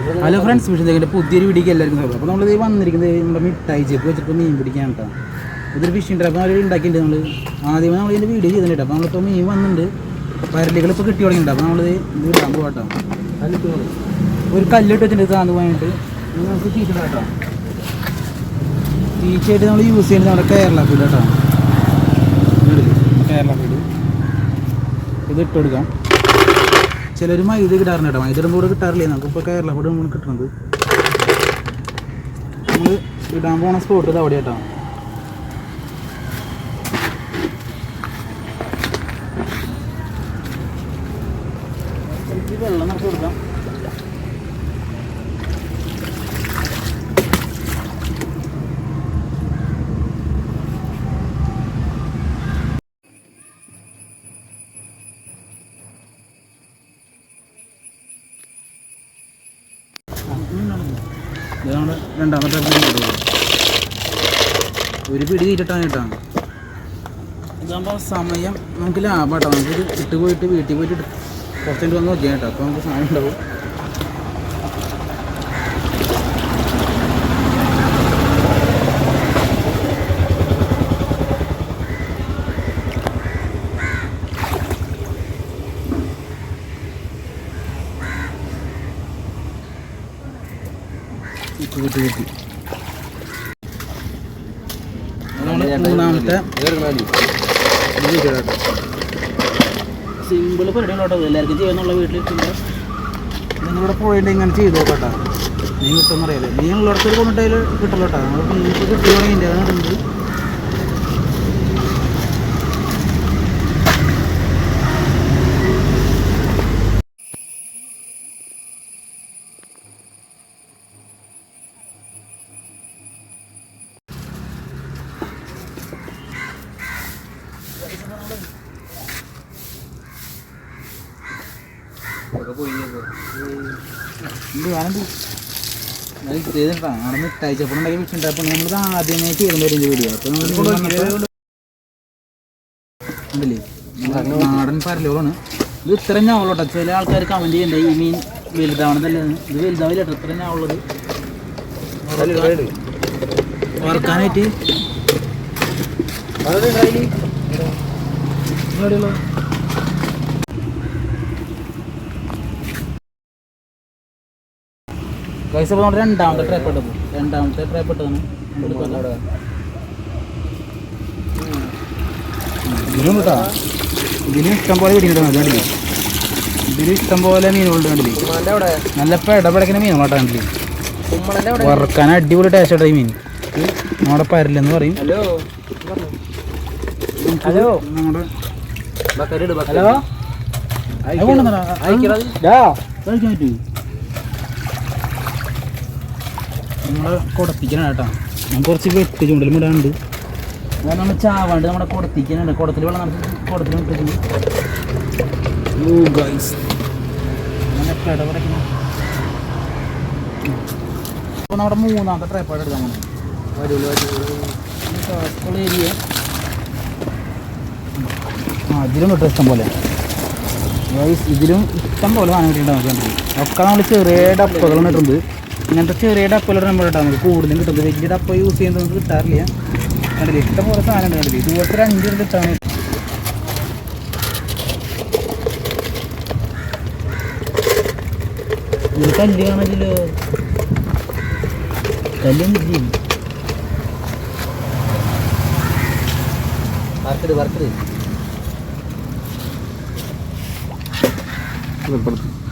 Hello friends വിഷയത്തിന്റെ പുതിയൊരു വീഡിയോക്ക് എല്ലാവർക്കും സ്വാഗതം. അപ്പോൾ നമ്മൾ വന്നിരിക്കുന്നത് നമ്മുടെ മിഠായി ചെപ്പ് വെച്ചിട്ട് മീൻ പിടിക്കാൻ കേട്ടോ. ഇതൊരു ഫിഷിംഗ് ട്രാപ്പ് നമ്മൾ ഉണ്ടാക്കിയിട്ടുണ്ട് നമ്മൾ ആദ്യമേ നമ്മൾ ഇതിന്റെ വീഡിയോ ചെയ്തിട്ടുണ്ട് അപ്പോൾ നമ്മളിപ്പോൾ മീൻ വന്നിട്ടുണ്ട്. പരലുകൾ ഇപ്പോൾ കിട്ടി തുടങ്ങിയിട്ടുണ്ട്. അപ്പോൾ നമ്മളിത് ഇത് ഇടാൻ പോകട്ടോ ഒരു കല്ലിട്ട് വെച്ചിട്ടുണ്ട് താന്ന് പോയിട്ട് നമുക്ക് തീറ്റിടാം കേട്ടോ. തീറ്റയായിട്ട് നമ്മൾ യൂസ് ചെയ്യുന്നത് നമ്മുടെ കേരള ഫീഡ് കേട്ടോ. കേരള ഫീഡ് ഇത് ഇട്ട് കൊടുക്കാം. ചിലർ മൈദ കിട്ടാറുണ്ട് കേട്ടോ. മൈദ ഇടുമ്പോൾ കിട്ടാറില്ല? നമുക്കിപ്പോൾ കേരളം ഇവിടെ നമ്മൾ കിട്ടുന്നത് നമ്മൾ ഇടാൻ പോണ സ്പോട്ട് അവിടെ കേട്ടോ. വെള്ളം നമുക്ക് കൊടുക്കാം. ഇത് നമ്മുടെ രണ്ടാമത്തെ ഒരു പിടി തീറ്റിട്ടാണ് കേട്ടോ. ഇതാകുമ്പോൾ സമയം നമുക്ക് ലാഭം കേട്ടോ. നമുക്ക് ഇട്ട് പോയിട്ട് വീട്ടിൽ പോയിട്ട് കുറച്ചു വന്ന് നോക്കിയാൽ കേട്ടോ. അപ്പോൾ നമുക്ക് സമയം ഉണ്ടാവും. കിട്ടി കിട്ടി അതാണ് മൂന്നാമത്തെ സിമ്പിൾ പരിപാടികളോട്ടോ എല്ലാവർക്കും ചെയ്യാന്നുള്ള വീട്ടിലിരിക്കുമ്പോൾ നിങ്ങളുടെ പോയിട്ട് ഇങ്ങനെ ചെയ്ത് നോക്കട്ടോ. നീ കിട്ടുമെന്ന് അറിയാലോ നീ ഉള്ളിടത്ത് കൊണ്ടിട്ട് കിട്ടലോട്ടാ. കേട്ടോ നമ്മളിപ്പോൾ മിഠായി ചപ്പുണ്ടാക്കി വെച്ചിട്ടുണ്ട്. അപ്പോൾ നമ്മളിത് ആദ്യമേ ചെയ്തു വരുന്ന വീഡിയോ ഉണ്ടല്ലേ? നാടൻ പരലുകളാണ് ഇത് ഇത്ര ഞാവുള്ളൂ ചില ആൾക്കാർ കമന്റ് ചെയ്യണ്ടേ. ഈ മീൻ വലുതാവണതല്ലേ. ഇത് വലുതാവില്ല കേട്ടോ ഇത്ര ഞാവുള്ളത്. വറുക്കാനായിട്ട് അപ്പോൾ നമ്മുടെ രണ്ടാമത്തെ ട്രാപ്പ് ഇട്ടത് രണ്ടാമത്തെ ട്രാപ്പ് ഇട്ടതാണ് ഇതിലും കേട്ടോ ഇതിലും ഇഷ്ടം പോലെ പിടിക്കുന്നുണ്ട് കണ്ടില്ലേ? ഇതിലും ഇഷ്ടം പോലെ മീനുകളുണ്ട് കണ്ടില്ലേ? നല്ല പെടപെടക്കുന്ന മീനുകളാട്ടോ കണ്ടില്ലേ? വറക്കാൻ അടിപൊളി ടേസ്റ്റ് ആട്ടോ ഈ മീൻ. നമ്മുടെ പരലെന്ന് പറയും. ഹലോ ഹലോ നമ്മുടെ ഹലോ കഴിക്കാൻ പറ്റൂ നമ്മളെ കുടത്തിക്കണം കേട്ടോ ഞാൻ കുറച്ച് വെട്ട് ചൂണ്ടലും ഇടാണ്ട് അതാണ് നമ്മൾ ചാവാണ്ട് നമ്മുടെ കുടത്തിക്കാനുണ്ട് കുടത്തിൽ വെള്ളം നമുക്ക് കുടത്തിൽ നമ്മുടെ മൂന്നാമത്തെ ട്രൈപ്പാട് എടുക്കാൻ പോകുന്നത് ഇതിലും കിട്ടും ഇഷ്ടം പോലെ. ഇതിലും ഇഷ്ടം പോലെ സാധനം കിട്ടിയിട്ടുണ്ട് ഒക്കെ നമ്മൾ ചെറിയ ഡപ്പകൾ ഇട്ടിട്ടുണ്ട്. ഇങ്ങനത്തെ ചെറിയ ഡപ്പകൾ നമ്മൾ ഇട്ടാൽ നമുക്ക് കൂടുതലും കിട്ടുന്നത് വലിയ ഡപ്പ യൂസ് ചെയ്യുന്നത് നമുക്ക് കിട്ടാറില്ല. കണ്ടില്ല? ഇഷ്ടം പോലെ സാധനം കണ്ടില്ലേ? ഇതുപോലത്തെ ഒരു അഞ്ച് ഇട്ടാണ് ഇത് കല്ല് не